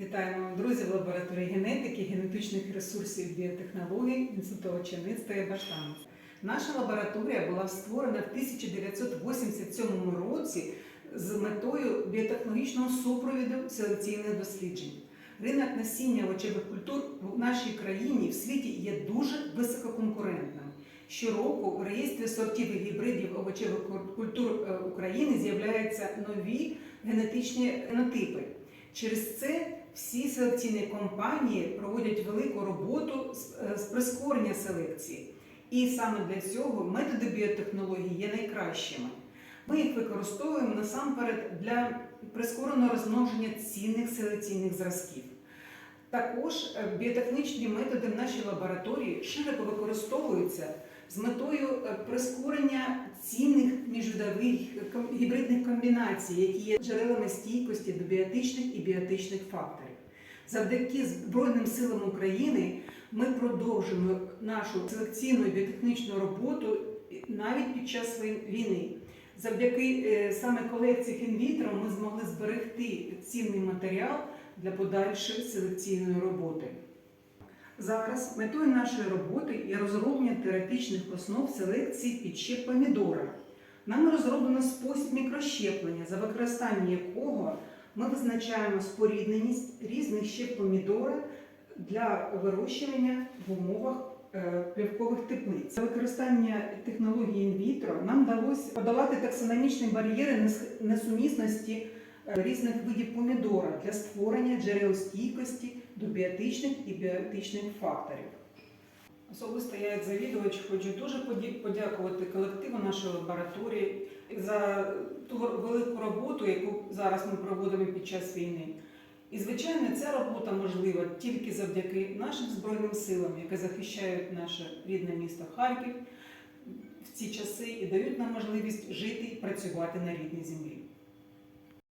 Вітаємо друзі в лабораторії генетики, генетичних ресурсів біотехнологій Інституту очевидства і Баштану. Наша лабораторія була створена в 1987 році з метою біотехнологічного супровіду селекційних досліджень. Ринок насіння овочевих культур в нашій країні в світі є дуже висококонкурентним. Щороку у реєстрі сортів і гібридів овочевих культур е, України з'являються нові генетичні генотипи. Через це всі селекційні компанії проводять велику роботу з- е, прискорення селекції. І саме для цього методи біотехнології є найкращими. Ми їх використовуємо насамперед для прискореного розмноження цінних селекційних зразків. Також е, біотехнічні методи в нашій лабораторії широко використовуються з метою е, прискорення цінних міжвидових гібридних комбінацій, які є джерелами стійкості до біотичних і біотичних факторів. Завдяки Збройним силам України ми продовжуємо нашу селекційну і біотехнічну роботу навіть під час війни. Завдяки е, саме колекціях інвітро ми змогли зберегти цінний матеріал для подальшої селекційної роботи. Зараз метою нашої роботи є розроблення теоретичних основ селекції під щеп помідора. Нами розроблено спосіб мікрощеплення, за використання якого ми визначаємо спорідненість різних щеп помідора для вирощування в умовах е, плівкових теплиць. За використання технології інвітро нам вдалося подолати таксономічні бар'єри несумісності е, різних видів помідора для створення джерел стійкості до біотичних і біотичних факторів. Особисто я як завідувач хочу дуже подякувати колективу нашої лабораторії за ту велику роботу, яку зараз ми проводимо під час війни. І, звичайно, ця робота можлива тільки завдяки нашим Збройним силам, які захищають наше рідне місто Харків в ці часи і дають нам можливість жити і працювати на рідній землі.